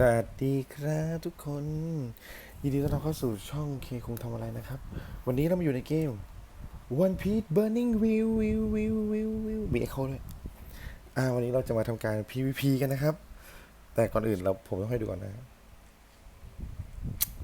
สวัสดีครับทุกคน ยินดีต้อนรับเข้าสู่ช่องเคคงทำอะไรนะครับ วันนี้เรามาอยู่ในเกม One Piece Burning Wheel Wheel Wheel Wheel Wheel มี Echo ด้วยอ่าวันนี้เราจะมาทำการ PVP กันนะครับ แต่ก่อนอื่นเราผมต้องให้ดูก่อนนะ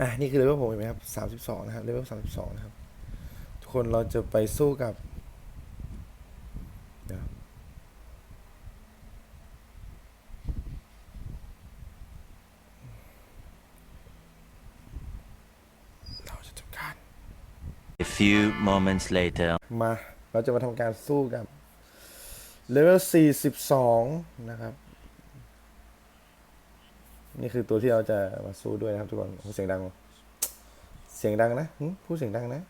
อะนี่คือเลเวลผมเห็นไหมครับ32นะครับเลเวล32นะครับ ทุกคนเราจะไปสู้กับเดี๋ยว เราจะทำการ A few moments later. มา เราจะมาทำการสู้กับเลเวล42 นะครับ นี่คือตัวที่เราจะมาสู้ด้วยนะครับทุกคนโอ้เสียงดัง เสียงดังนะพูดเสียงดังนะ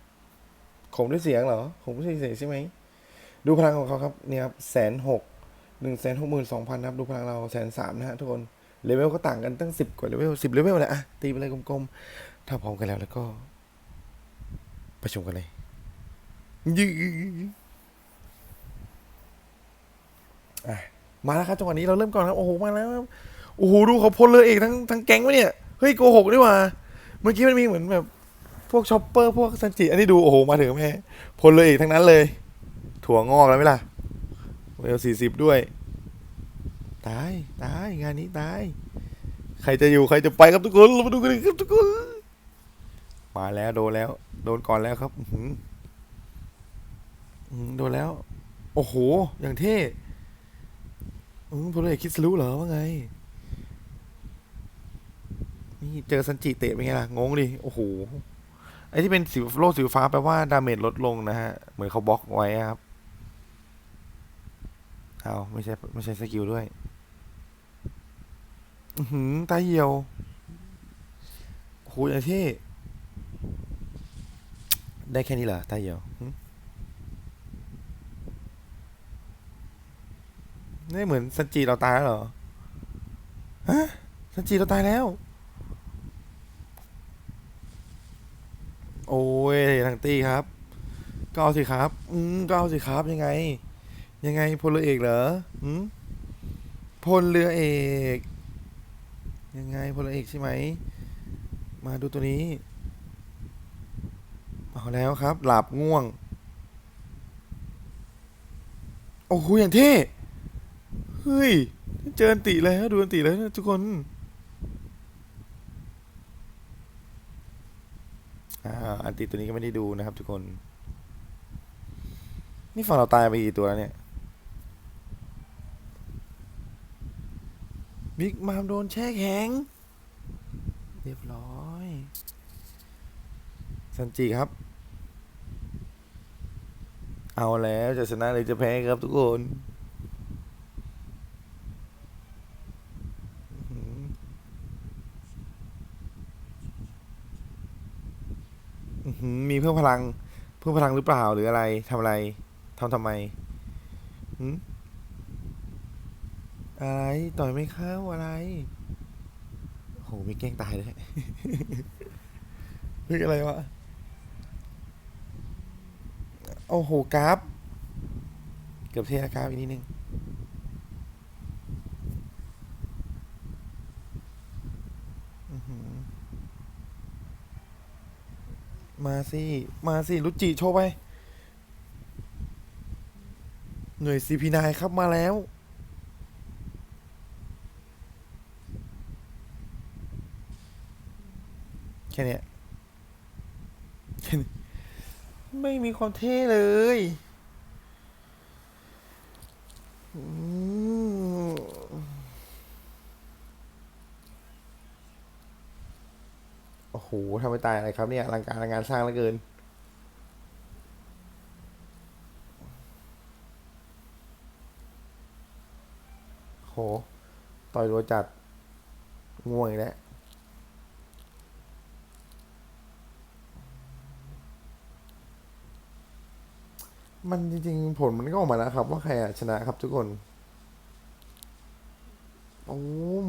ข่มด้วยเสียงเหรอข่มด้วยเสียงใช่ไหม ดูพลังของเขาครับเนี่ยครับแสนหกหนึ่งแสนหกหมื่นสองพันครับ ดูพลังเราแสนสามนะฮะทุกคนเลเวลก็ต่างกันตั้งสิบกว่าเลเวลสิบเลเวลเลยอะตีไปเลยกลมๆ ถ้าพร้อมกันแล้วแล้วก็ ไปชมกันเลยยือะมาแล้วครับจังหวะนี้เราเริ่มก่อนครับ โอ้โห มาแล้วครับโอ้โห ดูเขาพลเลยเอกทั้งทั้งแก๊งวะเนี่ย เฮ้ย โกหกด้วยว่ะเมื่อกี้มันมีเหมือนแบบ พวกช็อปเปอร์ พวกซันจิ อันนี้ดู โอ้โห มาถึงแม่พลเลยเอกทั้งนั้นเลย ถั่วงอกแล้วไหมล่ะเวลสี่สิบด้วย ตาย ตาย งานนี้ตาย ใครจะอยู่ ใครจะไปครับทุกคน เรามาดูกันเลยครับทุกคน มาแล้วโดนแล้ว โดนก่อนแล้วครับหืออื้อหือโดนแล้ว โอ้โห อย่างเท่พลเอกคิดรู้เหรอว่าไง นี่เจอซันจิเตะเป็นไงล่ะ งงดิ โอ้โห ไอ้ที่เป็นสีโลกสีฟ้าแปลว่าดาเมจลดลงนะฮะ เหมือนเขาบล็อกไว้ครับ เอาไม่ใช่ไม่ใช่สกิลด้วย อือหือตาเหี่ยวโอ้โหอย่างเท่ ได้แค่นี้เหรอตาเหี่ยวนี่เหมือนซันจิเราตายแล้วเหรอ ฮะซันจิเราตายแล้ว โอ้ยทางตี้ครับ ก็เอาสิครับ อืมก็เอาสิครับยังไง ยังไงพลเรือเอกเหรอหืมพลเรือเอก ยังไงพลเรือเอกใช่ไหม มาดูตัวนี้ เอาแล้วครับ หลับง่วง โอ้โหอย่างเท่ เฮ้ย เจออันติแล้ว ดูอันติแล้วนะทุกคน อ่า อันติตัวนี้ก็ไม่ได้ดูนะครับ ทุกคน นี่ฝั่งเราตายไปกี่ตัวแล้วเนี่ยบิ๊กมามโดนแช่แข็ง เรียบร้อยซันจิครับ เอาแล้วจะชนะหรือจะแพ้ครับทุกคนมีเพิ่มพลัง เพิ่มพลังหรือเปล่าหรืออะไรทำอะไรทำทำไมอะไรต่อยไม่เข้าอะไรโหมีแกล้งตายด้วยเฮ้ยอะไรวะ โอ้โหกราฟ เกือบเทนะกราฟอีกนิดนึงมาสิ มาสิรุจิโชว์ไป หน่วย CP9 ครับมาแล้ว แค่นี้แค่นี้ ไม่มีความเท่เลยโอ้โหทำไมตายอะไรครับเนี่ยอลังการอลังงานสร้างเหลือเกิน โห ต่อยรัวจัดง่วงอีกแล้ว มันจริงๆ ผลมันก็ออกมาแล้วครับ ว่าใครชนะครับทุกคนโอ้ม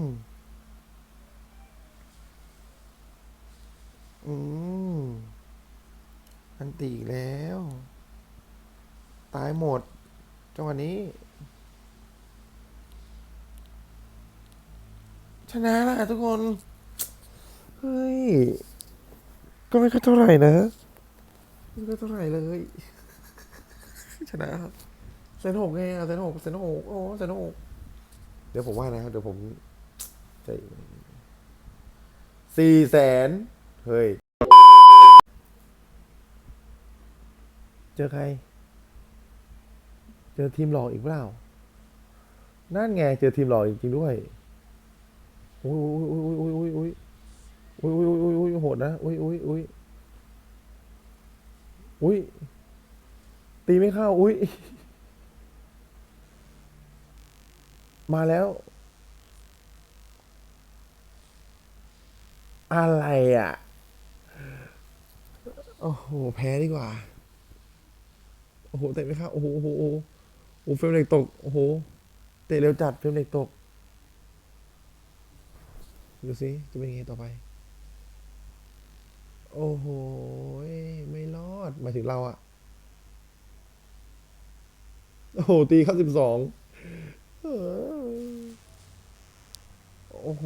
อืมอันตีอีแล้ว ตายหมด จังหวะนี้ ชนะแล้วทุกคน เฮ้ย ก็ไม่ค่อยเท่าไหร่นะ ไม่ค่อยเท่าไหร่เลย ชนะครับเซนหกไงเซนหกเซนหกโอ้เซนหกเดี๋ยวผมว่านะครับ เดี๋ยวผมจะสี่แสนเฮ้ย เจอใคร เจอทีมหลอกอีกเปล่า นั่นไง เจอทีมหลอกจริงๆด้วยอุ้ยอุ้ยอุ้ยอุ้ยอุ้ยอุ้ยอุ้ยอุ้ยอุ้ยอุ้ยโหดนะอุ้ยอุ้ยอุ้ยอุ้ย ตีไม่เข้า อุ้ย มาแล้ว อะไรอะ โอ้โห แพ้ดีกว่า โอ้โห เตะไม่เข้า โอ้โห โอ้โห โอ้โหเฟรมเหล็กตก โอ้โห เตะเร็วจัด เฟรมเหล็กตก ดูสิ จะเป็นยังไงต่อไป โอ้โห ไม่รอดหมายถึงเราอะ โอ้โหตีเข้าสิบสองโอ้โห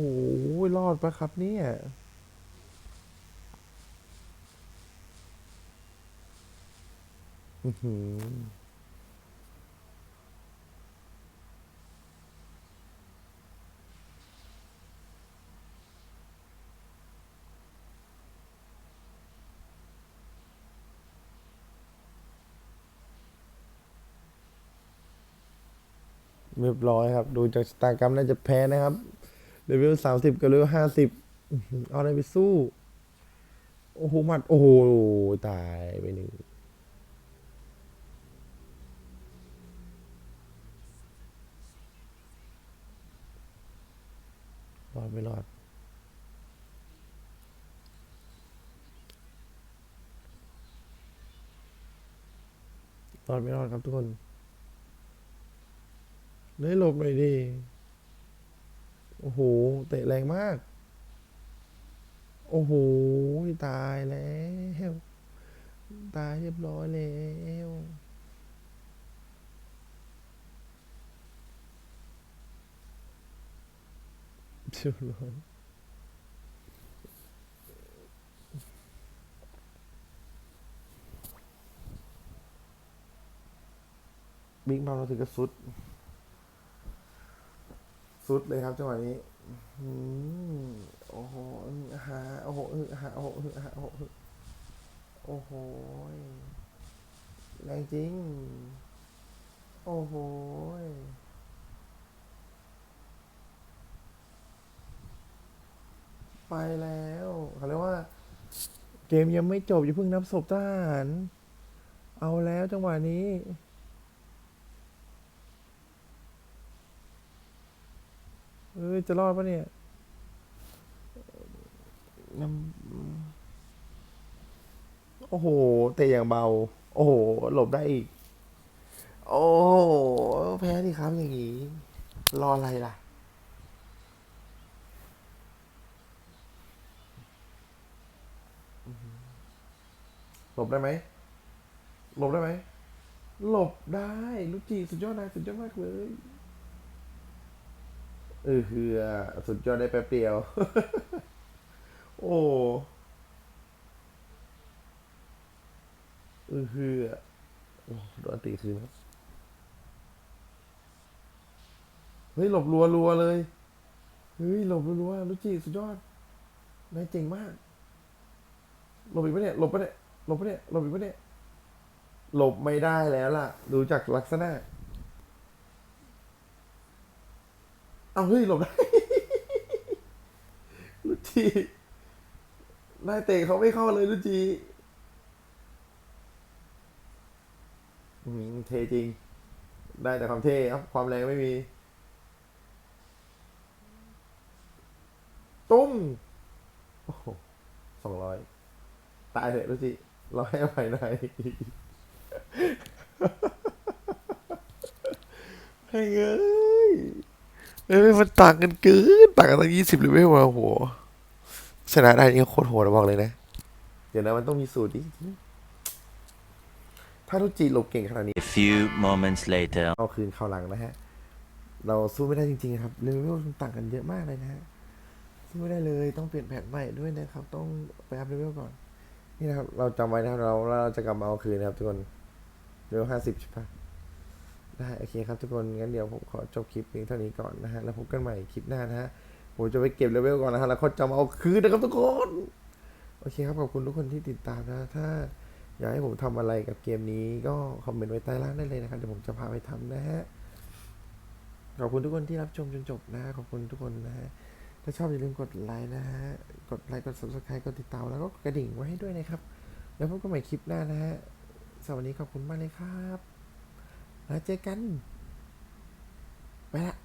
รอดปะครับเนี่ย อือหือ เรียบร้อยครับ ดูจากสตากรรมน่าจะแพ้นะครับเลเวลสามสิบกับเลเวลห้าสิบเอาอะไรไปสู้ โอ้โหหมัด โอ้โห ตายไปหนึ่งรอดไม่รอดรอดไม่รอดครับทุกคน ได้หลบหน่อยดิโอ้โห เตะแรงมาก โอ้โห ตายแล้ว ตายเรียบร้อยแล้วเรียบร้อยบิ๊กมาเราถึงกับสุด สุดเลยครับจังหวะนี้อืมโอ้โหหาโอ้โหหาโอ้โหหาโอ้โหโอ้โหแรงจริง โอ้โหไปแล้วเขาเรียกว่า เกมยังไม่จบอย่าเพิ่งนับศพทหาร เอาแล้วจังหวะนี้ เอ้ยจะรอดปะเนี่ยโอ้โหเตะอย่างเบา โอ้โห หลบได้อีก โอ้แพ้ดิครับอย่างนี้ รออะไรล่ะ หลบได้ไหม หลบได้ไหม หลบได้ ลูกจีสุดยอดนายสุดยอดมากเลย เออเฮือสุดยอดได้แป๊บเดียว โอ้เออเฮือโดนตีคืนครับ เฮ้ย หลบรัวรัวเลย เฮ้ย หลบรัวๆลูกจีสุดยอดนายเจ๋งมาก หลบอีกปะเนี่ย หลบปะเนี่ย หลบปะเนี่ย หลบอีกปะเนี่ย หลบไม่ได้แล้วล่ะ ดูจากลักษณะ เอาเฮ้ยหลบได้ลูกจีนายเตะเขาไม่เข้าเลยลูกจีอืมเทจริง ได้แต่ความเท่ครับความแรงไม่มี ตุ้มโอ้โหสองร้อยตายเถอะลูกจีเราให้อภัยหน่อยให้เอ้ย เอ้ยมันต่างกันเกินต่างกันตั้งยี่สิบหรือไม่วะโหชนะได้นี่โคตรโหดอะบอกเลยนะ เดี๋ยวนะมันต้องมีสูตรดิถ้าทุกจีหลบเก่งขนาดนี้ A few moments later. เอาคืนเข้าหลังนะฮะ เราสู้ไม่ได้จริงๆครับเลเวลมันต่างกันเยอะมากเลยนะฮะสู้ไม่ได้เลยต้องเปลี่ยนแผนใหม่ด้วยนะครับ ต้องไปอัพเลเวลก่อน นี่นะครับ เราจำไว้นะครับเราเราจะกลับมาเอาคืนนะครับทุกคนเลเวลห้าสิบใช่ปะ ได้โอเคครับทุกคนงั้นเดี๋ยวผมขอจบคลิปเพียงเท่านี้ก่อนนะฮะแล้วพบกันใหม่คลิปหน้านะฮะผมจะไปเก็บเลเวลก่อนนะฮะแล้วเขาจะมาเอาคืนนะครับทุกคนโอเคครับขอบคุณทุกคนที่ติดตามนะถ้าอยากให้ผมทำอะไรกับเกมนี้ก็คอมเมนต์ไว้ใต้ล่างได้เลยนะครับเดี๋ยวผมจะพาไปทำนะฮะขอบคุณทุกคนที่รับชมจนจบนะขอบคุณทุกคนนะฮะถ้าชอบอย่าลืมกดไลค์นะฮะกดไลค์กด subscribe กดติดตามแล้วก็กระดิ่งไว้ให้ด้วยนะครับ แล้วพบกันใหม่คลิปหน้านะฮะสวัสดีขอบคุณมากเลยครับ แล้วเจอกันไปละ